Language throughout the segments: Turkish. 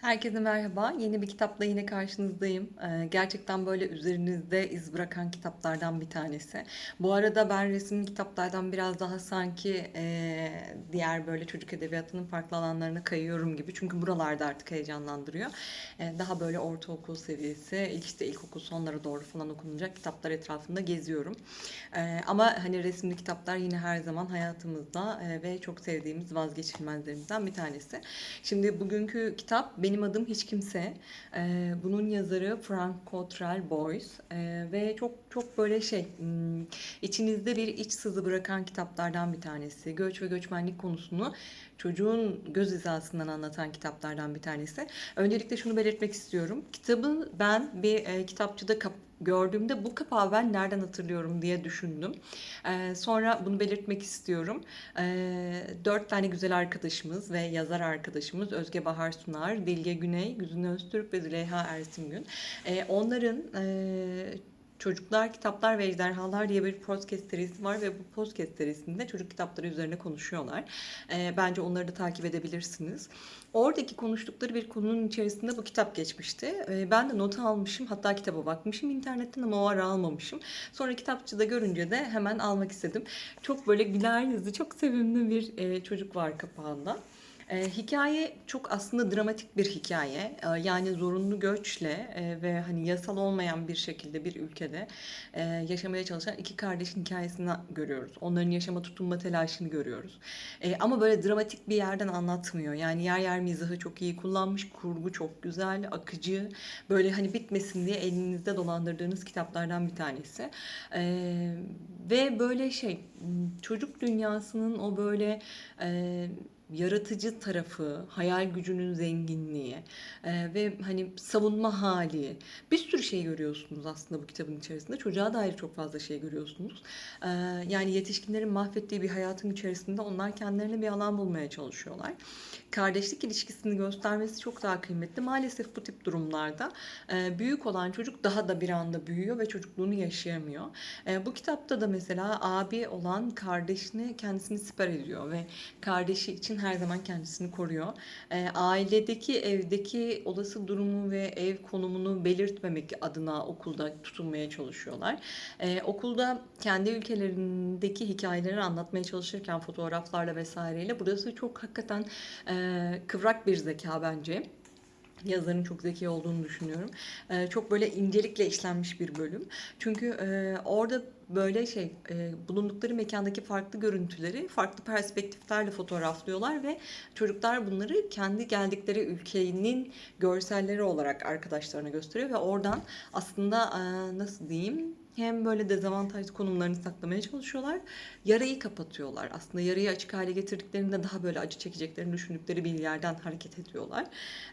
Herkese merhaba. Yeni bir kitapla yine karşınızdayım. Ee, gerçekten böyle üzerinizde iz bırakan kitaplardan bir tanesi. Bu arada ben resimli kitaplardan biraz daha sanki e, diğer böyle çocuk edebiyatının farklı alanlarına kayıyorum gibi. Çünkü buralarda artık heyecanlandırıyor. Ee, daha böyle ortaokul seviyesi, ilk işte ilkokul sonlara doğru falan okunacak kitaplar etrafında geziyorum. Ee, ama hani resimli kitaplar yine her zaman hayatımızda e, ve çok sevdiğimiz vazgeçilmezlerimizden bir tanesi. Şimdi bugünkü kitap Benim Adım Hiç Kimse. Ee, bunun yazarı Frank Cottrell Boyce Ee, ve çok çok böyle şey hmm, içinizde bir iç sızı bırakan kitaplardan bir tanesi. Göç ve göçmenlik konusunu çocuğun göz hizasından anlatan kitaplardan bir tanesi. Öncelikle şunu belirtmek istiyorum. Kitabı ben bir e, kitapçıda kap gördüğümde bu kapağı ben nereden hatırlıyorum diye düşündüm. Ee, sonra bunu belirtmek istiyorum. Ee, dört tane güzel arkadaşımız ve yazar arkadaşımız Özge Bahar Sunar, Dilge Güney, Güzin Öztürk ve Züleyha Ersin Ee, onların e, Çocuklar, Kitaplar ve Ejderhalar diye bir podcast serisi var ve bu podcast serisinde çocuk kitapları üzerine konuşuyorlar. Ee, bence onları da takip edebilirsiniz. Oradaki konuştukları bir konunun içerisinde bu kitap geçmişti. Ee, ben de not almışım, hatta kitaba bakmışım internetten ama o ara almamışım. Sonra kitapçıda görünce de hemen almak istedim. Çok böyle güler yüzlü, çok sevimli bir e, çocuk var kapağında. E, hikaye çok aslında dramatik bir hikaye. E, yani zorunlu göçle e, ve hani yasal olmayan bir şekilde bir ülkede e, yaşamaya çalışan iki kardeşin hikayesini görüyoruz. Onların yaşama tutunma telaşını görüyoruz. E, ama böyle dramatik bir yerden anlatmıyor. Yani yer yer mizahı çok iyi kullanmış, kurgu çok güzel, akıcı. Böyle hani bitmesin diye elinizde dolandırdığınız kitaplardan bir tanesi. E, ve böyle şey çocuk dünyasının o böyle e, yaratıcı tarafı, hayal gücünün zenginliği e, ve hani savunma hali bir sürü şey görüyorsunuz aslında bu kitabın içerisinde. Çocuğa dair çok fazla şey görüyorsunuz. E, yani yetişkinlerin mahvettiği bir hayatın içerisinde onlar kendilerine bir alan bulmaya çalışıyorlar. Kardeşlik ilişkisini göstermesi çok daha kıymetli. Maalesef bu tip durumlarda e, büyük olan çocuk daha da bir anda büyüyor ve çocukluğunu yaşayamıyor. E, bu kitapta da mesela abi olan kardeşini kendisini siper ediyor ve kardeşi için her zaman kendisini koruyor. E, ailedeki, evdeki olası durumu ve ev konumunu belirtmemek adına okulda tutunmaya çalışıyorlar. E, okulda kendi ülkelerindeki hikayeleri anlatmaya çalışırken fotoğraflarla vesaireyle burası çok hakikaten e, kıvrak bir zeka bence. Yazarın çok zeki olduğunu düşünüyorum. Ee, çok böyle incelikle işlenmiş bir bölüm. Çünkü e, orada böyle şey e, bulundukları mekandaki farklı görüntüleri farklı perspektiflerle fotoğraflıyorlar ve çocuklar bunları kendi geldikleri ülkenin görselleri olarak arkadaşlarına gösteriyor ve oradan aslında e, nasıl diyeyim hem böyle dezavantajlı konumlarını saklamaya çalışıyorlar. Yarayı kapatıyorlar. Aslında yarayı açık hale getirdiklerinde daha böyle acı çekeceklerini düşündükleri bir yerden hareket ediyorlar.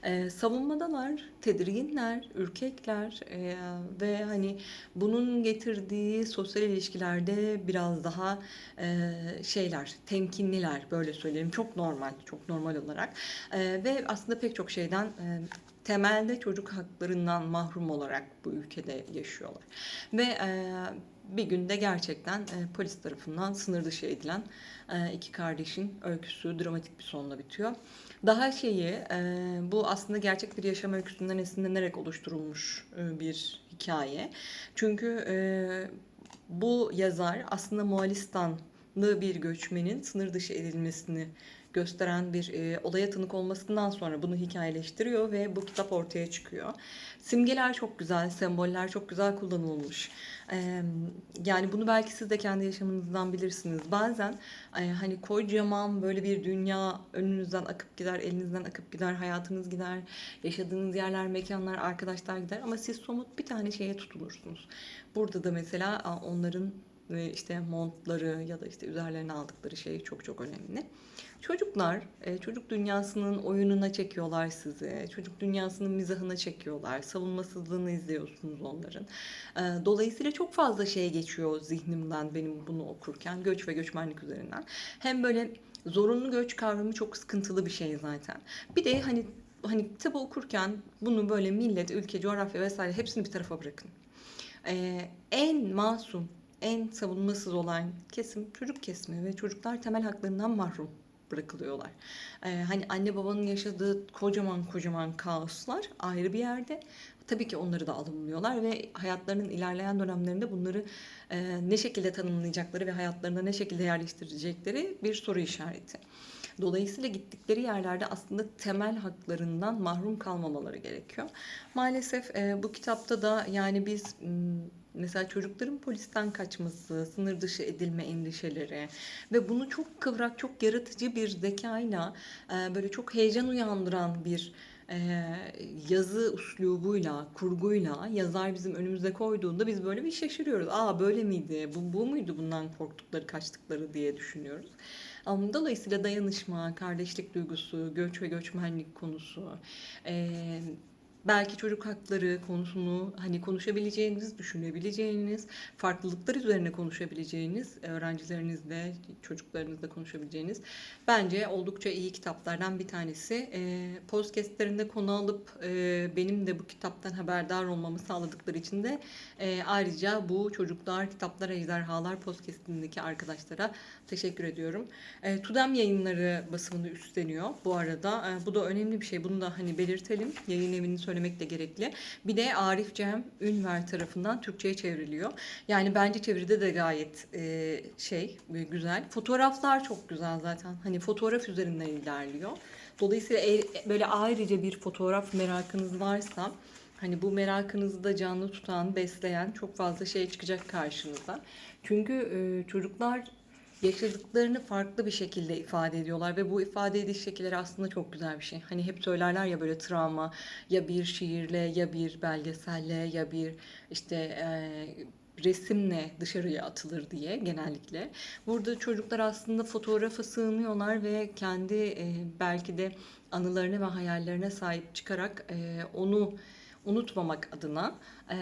Ee, savunmadalar, tedirginler, ürkekler ee, ve hani bunun getirdiği sosyal ilişkilerde biraz daha e, şeyler, temkinliler böyle söyleyelim. Çok normal, çok normal olarak. Ee, ve aslında pek çok şeyden e, temelde çocuk haklarından mahrum olarak bu ülkede yaşıyorlar. Ve e, bir günde gerçekten e, polis tarafından sınır dışı edilen e, iki kardeşin öyküsü dramatik bir sonla bitiyor. Daha şeyi e, bu aslında gerçek bir yaşam öyküsünden esinlenerek oluşturulmuş e, bir hikaye. Çünkü e, bu yazar aslında Moğolistanlı bir göçmenin sınır dışı edilmesini gösteren bir e, olaya tanık olmasından sonra bunu hikayeleştiriyor ve bu kitap ortaya çıkıyor. Simgeler çok güzel, semboller çok güzel kullanılmış. E, yani bunu belki siz de kendi yaşamınızdan bilirsiniz. Bazen e, hani kocaman böyle bir dünya önünüzden akıp gider, elinizden akıp gider, hayatınız gider, yaşadığınız yerler, mekanlar, arkadaşlar gider ama siz somut bir tane şeye tutulursunuz. Burada da mesela onların işte montları ya da işte üzerlerine aldıkları şey çok çok önemli. Çocuklar e, çocuk dünyasının oyununa çekiyorlar sizi. Çocuk dünyasının mizahına çekiyorlar. Savunmasızlığını izliyorsunuz onların. E, dolayısıyla çok fazla şey geçiyor zihnimden benim bunu okurken göç ve göçmenlik üzerinden. Hem böyle zorunlu göç kavramı çok sıkıntılı bir şey zaten. Bir de hani hani kitabı okurken bunu böyle millet, ülke, coğrafya vesaire hepsini bir tarafa bırakın. Ee, en masum, en savunmasız olan kesim çocuk kesimi ve çocuklar temel haklarından mahrum. bırakılıyorlar. Ee, hani anne babanın yaşadığı kocaman kocaman kaoslar ayrı bir yerde. Tabii ki onları da alımlıyorlar ve hayatlarının ilerleyen dönemlerinde bunları e, ne şekilde tanımlayacakları ve hayatlarına ne şekilde yerleştirecekleri bir soru işareti. Dolayısıyla gittikleri yerlerde aslında temel haklarından mahrum kalmamaları gerekiyor. Maalesef e, bu kitapta da yani biz mesela çocukların polisten kaçması, sınır dışı edilme endişeleri ve bunu çok kıvrak, çok yaratıcı bir zekayla e, böyle çok heyecan uyandıran bir yazı üslubuyla, kurguyla yazar bizim önümüze koyduğunda biz böyle bir şaşırıyoruz. Aa böyle miydi? Bu, bu muydu bundan korktukları, kaçtıkları diye düşünüyoruz. Ama Dolayısıyla dayanışma, kardeşlik duygusu, göç ve göçmenlik konusu, e, belki çocuk hakları konusunu hani konuşabileceğiniz, düşünebileceğiniz, farklılıklar üzerine konuşabileceğiniz, öğrencilerinizle, çocuklarınızla konuşabileceğiniz bence oldukça iyi kitaplardan bir tanesi. E, podcastlerinde konu alıp e, benim de bu kitaptan haberdar olmamı sağladıkları için de e, ayrıca bu Çocuklar Kitaplar Ejderhalar podcastindeki arkadaşlara teşekkür ediyorum. E, Tudem yayınları basımını üstleniyor bu arada. E, bu da önemli bir şey. Bunu da hani belirtelim. Yayın evini söylemek de gerekli. Bir de Arif Cem Ünver tarafından Türkçe'ye çevriliyor. Yani bence çeviride de gayet e, şey e, güzel. Fotoğraflar çok güzel zaten. Hani fotoğraf üzerinden ilerliyor. Dolayısıyla e- böyle ayrıca bir fotoğraf merakınız varsa Hani bu merakınızı da canlı tutan, besleyen çok fazla şey çıkacak karşınıza. Çünkü e, çocuklar yaşadıklarını farklı bir şekilde ifade ediyorlar ve bu ifade ediş şekilleri aslında çok güzel bir şey. Hani hep söylerler ya böyle travma ya bir şiirle ya bir belgeselle ya bir işte e, resimle dışarıya atılır diye genellikle. Burada çocuklar aslında fotoğrafa sığınıyorlar ve kendi e, belki de anılarına ve hayallerine sahip çıkarak e, onu unutmamak adına e,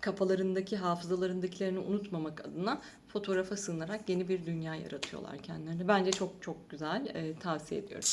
kafalarındaki hafızalarındakilerini unutmamak adına fotoğrafa sığınarak yeni bir dünya yaratıyorlar kendilerine. Bence çok çok güzel. E, tavsiye ediyorum.